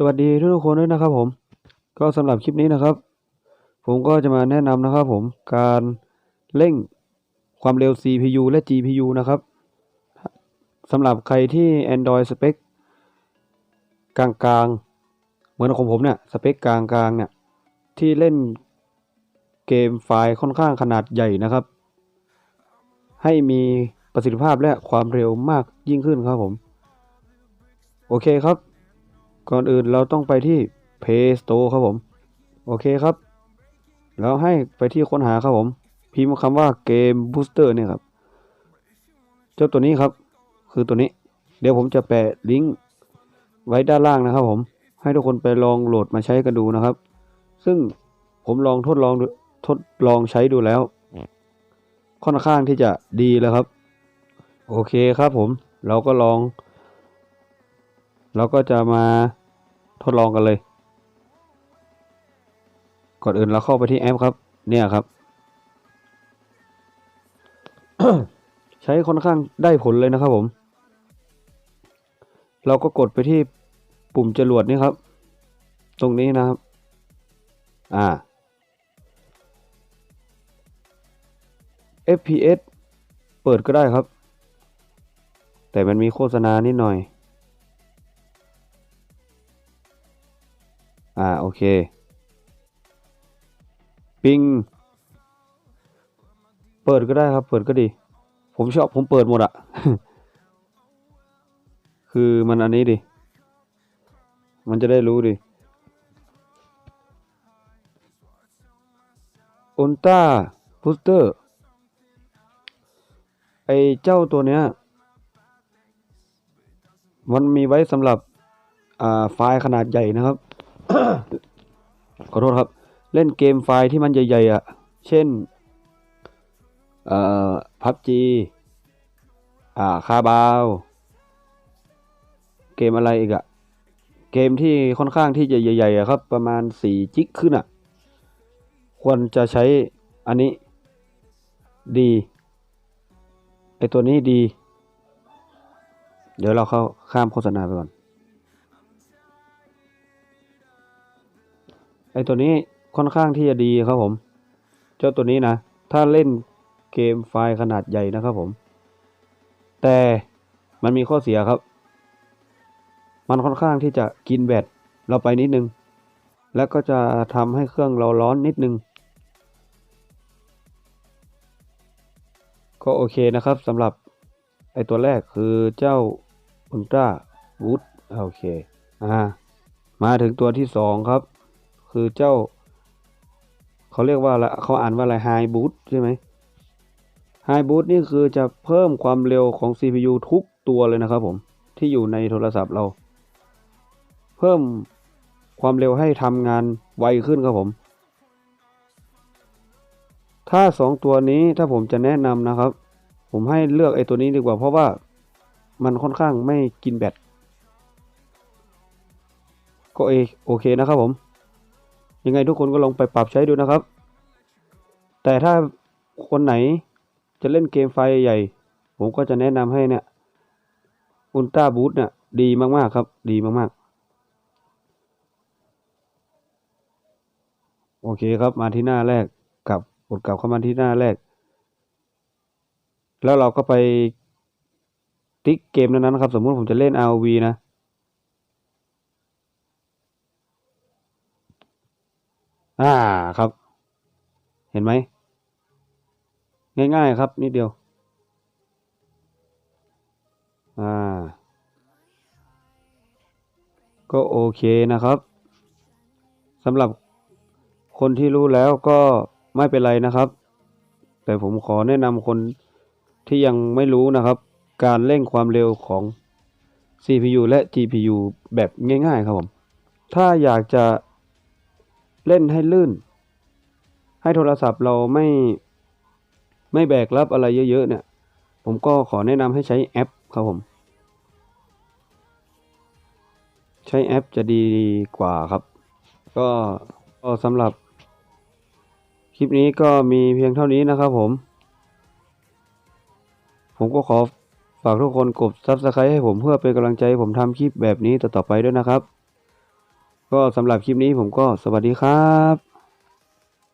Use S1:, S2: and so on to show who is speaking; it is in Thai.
S1: สวัสดีทุกคนด้วยนะครับผม ก็สำหรับคลิปนี้นะครับ ผมก็จะมาแนะนำนะครับผมการเร่งความเร็ว CPU และ GPU นะครับสำหรับใครที่ Android สเปคกลางๆ เหมือนของผมเนี่ยสเปคกลางๆเนี่ยที่เล่นเกมไฟล์ค่อนข้างขนาดใหญ่นะครับ ให้มีประสิทธิภาพและความเร็วมากยิ่งขึ้นครับผม โอเคครับ ก่อนอื่นเราต้องไปที่ Play Store ครับผม โอเคครับ แล้วให้ไปที่ค้นหาครับผม พิมพ์คำว่าเกม Booster เนี่ยครับ เจ้าตัวนี้ครับ คือตัวนี้ เดี๋ยวผมจะแปะลิงก์ไว้ด้านล่างนะครับผม ให้ทุกคนไปลองโหลดมาใช้กันดูนะครับ ซึ่งผมลองทดลองทดลองใช้ดูแล้ว ค่อนข้างที่จะดีแล้วครับ โอเคครับผม เราก็ลอง เราก็จะมา ทดลองกันเลย ก่อนอื่นเราเข้าไปที่แอปครับ เนี่ยครับ ใช้ค่อนข้างได้ผลเลยนะครับผม เราก็กดไปที่ปุ่มจรวดนี่ครับ ตรงนี้นะครับ อ่า FPS เปิดก็ได้ครับ แต่มันมีโฆษณานิดหน่อย อ่า โอเค ปิง เปิดก็ได้ครับ เปิดก็ดี ผมชอบผมเปิดหมดอะคือมันอันนี้ดิ มันจะได้รู้ดิอุลตร้าบูสเตอร์ ไอเจ้าตัวเนี้ย มันมีไว้สำหรับ อ่า ไฟล์ขนาดใหญ่นะครับ ขอโทษครับ เล่นเกมไฟล์ที่มันใหญ่ๆอะ เช่นเอ่อพับจีอ่าคาบาว เกมอะไรอีกอะเกมที่ค่อนข้างที่จะใหญ่ๆอะครับ ประมาณสี่จิกขึ้นอะควรจะใช้อันนี้ดีไอตัวนี้ดี เดี๋ยวเราเข้าข้ามโฆษณาไปก่อน ไอตัวนี้ค่อนข้างที่จะดีครับผม เจ้าตัวนี้นะ ถ้าเล่นเกมไฟล์ขนาดใหญ่นะครับผม แต่มันมีข้อเสียครับ มันค่อนข้างที่จะกินแบตเราไปนิดนึง แล้วก็จะทำให้เครื่องเราร้อนนิดนึง ก็โอเคนะครับสำหรับไอตัวแรกคือเจ้า Ultra Boost โอเค อ่า มาถึงตัวที่สองครับ คือเจ้า เขาเรียกว่าอะไรเขาอ่านว่าอะไร High Boost ใช่ไหม High Boost นี่คือจะเพิ่มความเร็วของ CPU ทุกตัวเลยนะครับผม ที่อยู่ในโทรศัพท์เรา เพิ่มความเร็วให้ทำงานไวขึ้นครับผม ถ้าสองตัวนี้ถ้าผมจะแนะนำนะครับ ผมให้เลือกไอ้ตัวนี้ดีกว่าเพราะว่ามันค่อนข้างไม่กินแบตก็เอโอเคนะครับผม ยังไงทุกคนก็ลองไปปรับใช้ดูนะครับ แต่ถ้าคนไหนจะเล่นเกมไฟใหญ่ ผมก็จะแนะนำให้เนี่ยอุลตร้าบูทเนี่ยดีมากๆครับ ดีมากๆ โอเคครับมาที่หน้าแรกกลับกดกลับเข้ามาที่หน้าแรก แล้วเราก็ไปติ๊กเกมนั้นๆนะครับ สมมุติผมจะเล่น ROV นะ อ่าครับ เห็นไหม ง่ายๆครับนิดเดียว อ่า ก็โอเคนะครับสำหรับคนที่รู้แล้วก็ไม่เป็นไรนะครับ แต่ผมขอแนะนำคนที่ยังไม่รู้นะครับ การเร่งความเร็วของ CPU และ GPU แบบง่ายๆครับผม ถ้าอยากจะ เล่นให้ลื่น ให้โทรศัพท์เราไม่ไม่แบกรับอะไรเยอะๆเนี่ย ผมก็ขอแนะนำให้ใช้แอปครับผม ใช้แอปจะดีกว่าครับ ก็ก็สำหรับ คลิปนี้ก็มีเพียงเท่านี้นะครับผม ผมก็ขอฝากทุกคนกด Subscribe ให้ผมเพื่อเป็นกำลังใจให้ผมทำคลิปแบบนี้ต่อๆไปด้วยนะครับ ก็สำหรับคลิปนี้ผมก็สวัสดีครับ